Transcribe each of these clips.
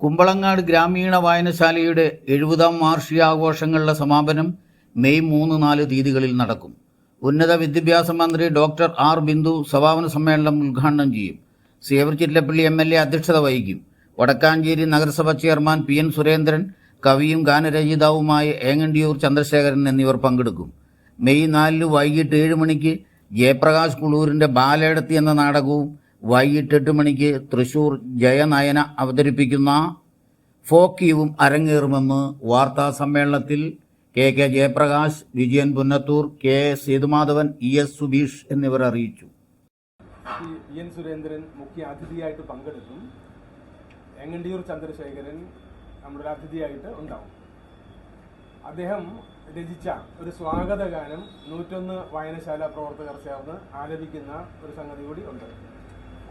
കുമ്പളങ്ങാട് ഗ്രാമീണ വായനശാലയുടെ എഴുപതാം വാർഷികാഘോഷങ്ങളുടെ സമാപനം മെയ് മൂന്ന് നാല് തീയതികളിൽ നടക്കും. ഉന്നത വിദ്യാഭ്യാസ മന്ത്രി ഡോക്ടർ ആർ. ബിന്ദു സമാപന സമ്മേളനം ഉദ്ഘാടനം ചെയ്യും. Xavier Chittilappilly M. L. A അധ്യക്ഷത വഹിക്കും. വടക്കാഞ്ചേരി നഗരസഭ ചെയർമാൻ പി. എൻ. സുരേന്ദ്രൻ കവിയും ഗാനരചയിതാവുമായ ഏങ്ങണ്ടിയൂർ ചന്ദ്രശേഖരൻ എന്നിവർ പങ്കെടുക്കും. മെയ് നാലിന് വൈകിട്ട് ഏഴ് മണിക്ക് ജയപ്രകാശ് കുളൂരിന്റെ ബാലേടത്തി എന്ന നാടകവും വൈകിട്ട് എട്ട് മണിക്ക് തൃശൂർ ജയനയന അവതരിപ്പിക്കുന്ന ഫോക്കിയും അരങ്ങേറുമെന്ന് വാർത്താ സമ്മേളനത്തിൽ K K Jayaprakash Vijayan Punnathur K S Sethumadhavan E S Subeesh എന്നിവർ അറിയിച്ചു. എൻ സുരേന്ദ്രൻ മുഖ്യ അതിഥിയായിട്ട് പങ്കെടുക്കും. എങ്ങണ്ടിയൂർ ചന്ദ്രശേഖരൻ നമ്മുടെ അതിഥിയായിട്ട് ഉണ്ടാവും. അദ്ദേഹം രചിച്ച ഒരു സ്വാഗത ഗാനം നൂറ്റൊന്ന് വായനശാല പ്രവർത്തകർ ചേർന്ന് ആലപിക്കുന്ന ഒരു സംഗതി കൂടി ഉണ്ട്.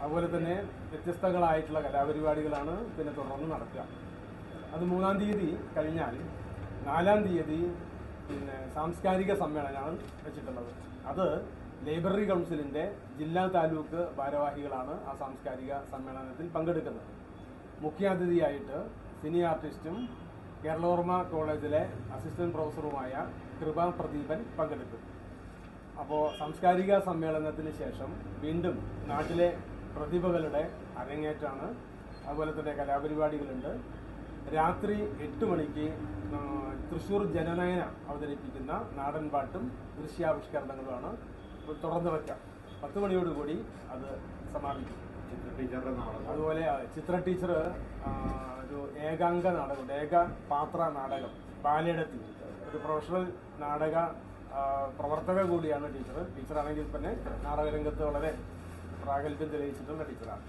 അതുപോലെ തന്നെ വ്യത്യസ്തങ്ങളായിട്ടുള്ള കലാപരിപാടികളാണ് പിന്നെ തുടർന്ന് നടക്കുക അത് മൂന്നാം തീയതി കഴിഞ്ഞാൽ നാലാം തീയതി പിന്നെ സാംസ്കാരിക സമ്മേളനമാണ് വെച്ചിട്ടുള്ളത്. അത് ലൈബ്രറി കൗൺസിലിന്റെ ജില്ലാ താലൂക്ക് ഭാരവാഹികളാണ് ആ സാംസ്കാരിക സമ്മേളനത്തിൽ പങ്കെടുക്കുന്നത്. മുഖ്യാതിഥിയായിട്ട് സിനി ആർട്ടിസ്റ്റും കേരളവർമ്മ കോളേജിലെ അസിസ്റ്റന്റ് പ്രൊഫസറുമായ കൃപ പ്രദീപൻ പങ്കെടുക്കും. അപ്പോൾ സാംസ്കാരിക സമ്മേളനത്തിന് ശേഷം വീണ്ടും നാട്ടിലെ പ്രതിഭകളുടെ അരങ്ങേറ്റാണ് അതുപോലെ തന്നെ കലാപരിപാടികളുണ്ട്. രാത്രി എട്ട് മണിക്ക് തൃശൂർ തൃശ്ശൂർ ജനനയന അവതരിപ്പിക്കുന്ന നാടൻ പാട്ടും ദൃശ്യാവിഷ്കരണങ്ങളുമാണ്. തുടർന്ന് വയ്ക്കാം പത്ത് മണിയോടുകൂടി അത് സമാപിക്കും. ടീച്ചറുടെ നാടകം. അതുപോലെ ചിത്ര ടീച്ചർ ഒരു ഏകാംഗ നാടകം ഏക പാത്ര നാടകം ബാലയിടത്തിൽ ഒരു പ്രൊഫഷണൽ നാടക പ്രവർത്തക കൂടിയാണ് ടീച്ചർ ടീച്ചറാണെങ്കിൽ തന്നെ നാടകരംഗത്ത് വളരെ പ്രാഗൽഭ്യം തെളിയിച്ചിട്ടുള്ള ടീച്ചറാണ്